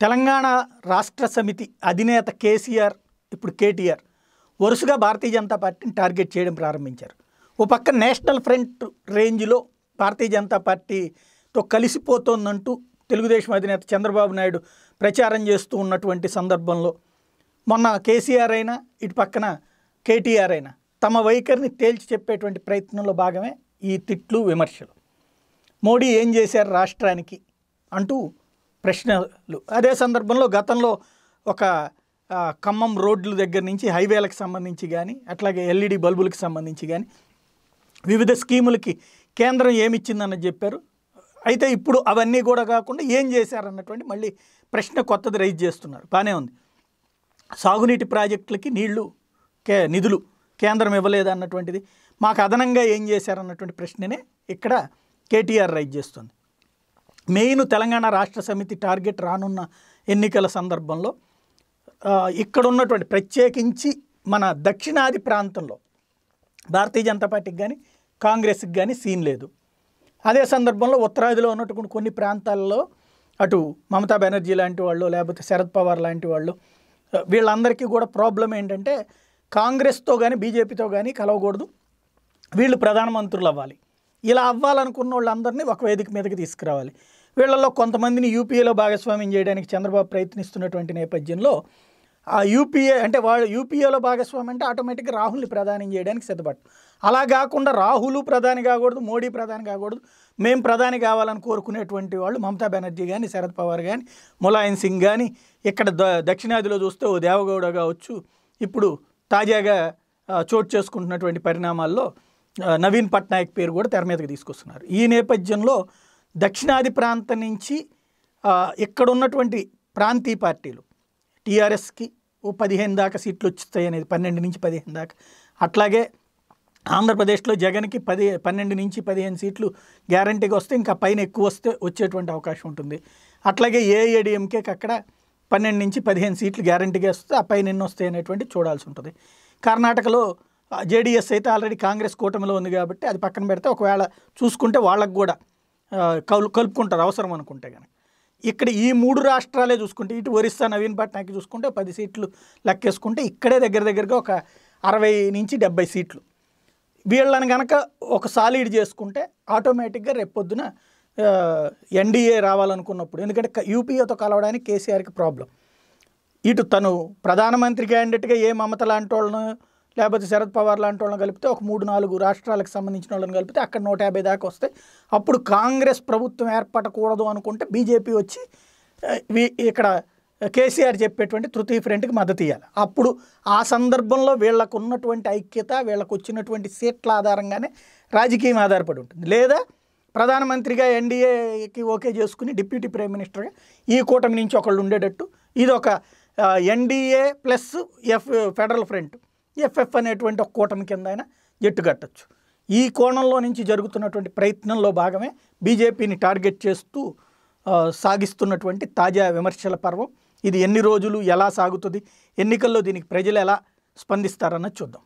తెలంగాణ రాష్ట్ర సమితి అధినేత కేసీఆర్ ఇప్పుడు కేటీఆర్ వరుసగా భారతీయ జనతా పార్టీని టార్గెట్ చేయడం ప్రారంభించారు. ఓ పక్క నేషనల్ ఫ్రంట్ రేంజ్లో భారతీయ జనతా పార్టీతో కలిసిపోతోందంటూ తెలుగుదేశం అధినేత చంద్రబాబు నాయుడు ప్రచారం చేస్తూ ఉన్నటువంటి సందర్భంలో మొన్న కేసీఆర్ అయినా ఇటు పక్కన కేటీఆర్ అయినా తమ వైఖరిని తేల్చి చెప్పేటువంటి ప్రయత్నంలో భాగమే ఈ తిట్లు విమర్శలు. మోడీ ఏం చేశారు రాష్ట్రానికి అంటూ ప్రశ్నలు. అదే సందర్భంలో గతంలో ఒక ఖమ్మం రోడ్ల దగ్గర నుంచి హైవేలకు సంబంధించి కానీ అట్లాగే ఎల్ఈడి బల్బులకు సంబంధించి కానీ వివిధ స్కీములకి కేంద్రం ఏమిచ్చిందని చెప్పారు. అయితే ఇప్పుడు అవన్నీ కూడా కాకుండా ఏం చేశారన్నటువంటి మళ్ళీ ప్రశ్న కొత్తది రైజ్ చేస్తున్నారు. బాగానే ఉంది. సాగునీటి ప్రాజెక్టులకి నీళ్ళు కే నిధులు కేంద్రం ఇవ్వలేదు అన్నటువంటిది మాకు అదనంగా ఏం చేశారన్నటువంటి ప్రశ్ననే ఇక్కడ కేటీఆర్ రైజ్ చేస్తుంది. మెయిన్ తెలంగాణ రాష్ట్ర సమితి టార్గెట్ రానున్న ఎన్నికల సందర్భంలో ఇక్కడ ఉన్నటువంటి ప్రత్యేకించి మన దక్షిణాది ప్రాంతంలో భారతీయ జనతా పార్టీకి కానీ కాంగ్రెస్కి కానీ సీన్ లేదు. అదే సందర్భంలో ఉత్తరాదిలో ఉన్నటువంటి కొన్ని ప్రాంతాల్లో అటు మమతా బెనర్జీ లాంటి వాళ్ళు లేకపోతే శరద్ పవార్ లాంటి వాళ్ళు వీళ్ళందరికీ కూడా ప్రాబ్లం ఏంటంటే కాంగ్రెస్తో కానీ బీజేపీతో కానీ కలవకూడదు. వీళ్ళు ప్రధానమంత్రులు అవ్వాలి ఇలా అవ్వాలనుకున్న వాళ్ళందరినీ ఒక వేదిక మీదకి తీసుకురావాలి. వీళ్ళలో కొంతమందిని యూపీఏలో భాగస్వామ్యం చేయడానికి చంద్రబాబు ప్రయత్నిస్తున్నటువంటి నేపథ్యంలో ఆ యూపీఏ అంటే వాళ్ళు యూపీఏలో భాగస్వామ్యం అంటే ఆటోమేటిక్గా రాహుల్ని ప్రధానం చేయడానికి సిద్ధపడ్డు అలా కాకుండా రాహుల్ ప్రధాని కాకూడదు మోడీ ప్రధాని కాకూడదు మేము ప్రధాని కావాలని కోరుకునేటువంటి వాళ్ళు మమతా బెనర్జీ కానీ శరద్ పవార్ కానీ ములాయం సింగ్ కానీ ఇక్కడ ద దక్షిణాదిలో చూస్తే ఓ దేవగౌడ కావచ్చు ఇప్పుడు తాజాగా చోటు చేసుకుంటున్నటువంటి పరిణామాల్లో నవీన్ పట్నాయక్ పేరు కూడా తెర మీదకి తీసుకొస్తున్నారు. ఈ నేపథ్యంలో దక్షిణాది ప్రాంతం నుంచి ఇక్కడ ఉన్నటువంటి ప్రాంతీయ పార్టీలు టీఆర్ఎస్కి ఓ పదిహేను దాకా సీట్లు వచ్చుతాయి అనేది పన్నెండు నుంచి పదిహేను దాకా. అట్లాగే ఆంధ్రప్రదేశ్లో జగన్కి పది పన్నెండు నుంచి పదిహేను సీట్లు గ్యారంటీగా వస్తే ఇంకా పైన ఎక్కువ వస్తే వచ్చేటువంటి అవకాశం ఉంటుంది. అట్లాగే ఏఐఏడిఎంకేకి అక్కడ పన్నెండు నుంచి పదిహేను సీట్లు గ్యారంటీగా వస్తే ఆ పైన ఎన్ని వస్తాయి అనేటువంటి చూడాల్సి ఉంటుంది. కర్ణాటకలో జేడీఎస్ అయితే ఆల్రెడీ కాంగ్రెస్ కూటమిలో ఉంది కాబట్టి అది పక్కన పెడితే ఒకవేళ చూసుకుంటే వాళ్ళకు కూడా కలు కలుపుకుంటారు అవసరం అనుకుంటే కనుక ఇక్కడ ఈ మూడు రాష్ట్రాలే చూసుకుంటే ఇటు ఒరిస్సా నవీన్ పట్నాయక్ చూసుకుంటే పది సీట్లు లెక్కేసుకుంటే ఇక్కడే దగ్గర దగ్గరగా ఒక అరవై నుంచి డెబ్బై సీట్లు. వీళ్ళని కనుక ఒక సాలిడ్ చేసుకుంటే ఆటోమేటిక్గా రేపొద్దున ఎన్డీఏ రావాలనుకున్నప్పుడు ఎందుకంటే యూపీఏతో కలవడానికి కేసీఆర్కి ప్రాబ్లం. ఇటు తను ప్రధానమంత్రి క్యాండిడేట్గా ఏ మమత లాంటి వాళ్ళను లేకపోతే శరద్ పవార్ లాంటి వాళ్ళని కలిపితే ఒక మూడు నాలుగు రాష్ట్రాలకు సంబంధించిన వాళ్ళని కలిపితే అక్కడ నూట యాభై దాకా వస్తే అప్పుడు కాంగ్రెస్ ప్రభుత్వం ఏర్పడకూడదు అనుకుంటే బీజేపీ వచ్చి ఇక్కడ కేసీఆర్ చెప్పేటువంటి తృతీయ ఫ్రంట్కి మద్దతు ఇవ్వాలి అప్పుడు ఆ సందర్భంలో వీళ్ళకు ఉన్నటువంటి ఐక్యత వీళ్ళకు వచ్చినటువంటి సీట్ల ఆధారంగానే రాజకీయం ఆధారపడి ఉంటుంది. లేదా ప్రధానమంత్రిగా ఎన్డీఏకి ఓకే చేసుకుని డిప్యూటీ ప్రైమ్ మినిస్టర్గా ఈ కూటమి నుంచి ఒకళ్ళు ఉండేటట్టు ఇది ఒక NDA plus F federal front. FF అనేటువంటి ఒక కూటమి కింద అయినా జట్టు కట్టచ్చు. ఈ కోణంలో నుంచి జరుగుతున్నటువంటి ప్రయత్నంలో భాగమే బీజేపీని టార్గెట్ చేస్తూ సాగిస్తున్నటువంటి తాజా విమర్శల పర్వం. ఇది ఎన్ని రోజులు ఎలా సాగుతుంది ఎన్నికల్లో దీనికి ప్రజలు ఎలా స్పందిస్తారన్నది చూద్దాం.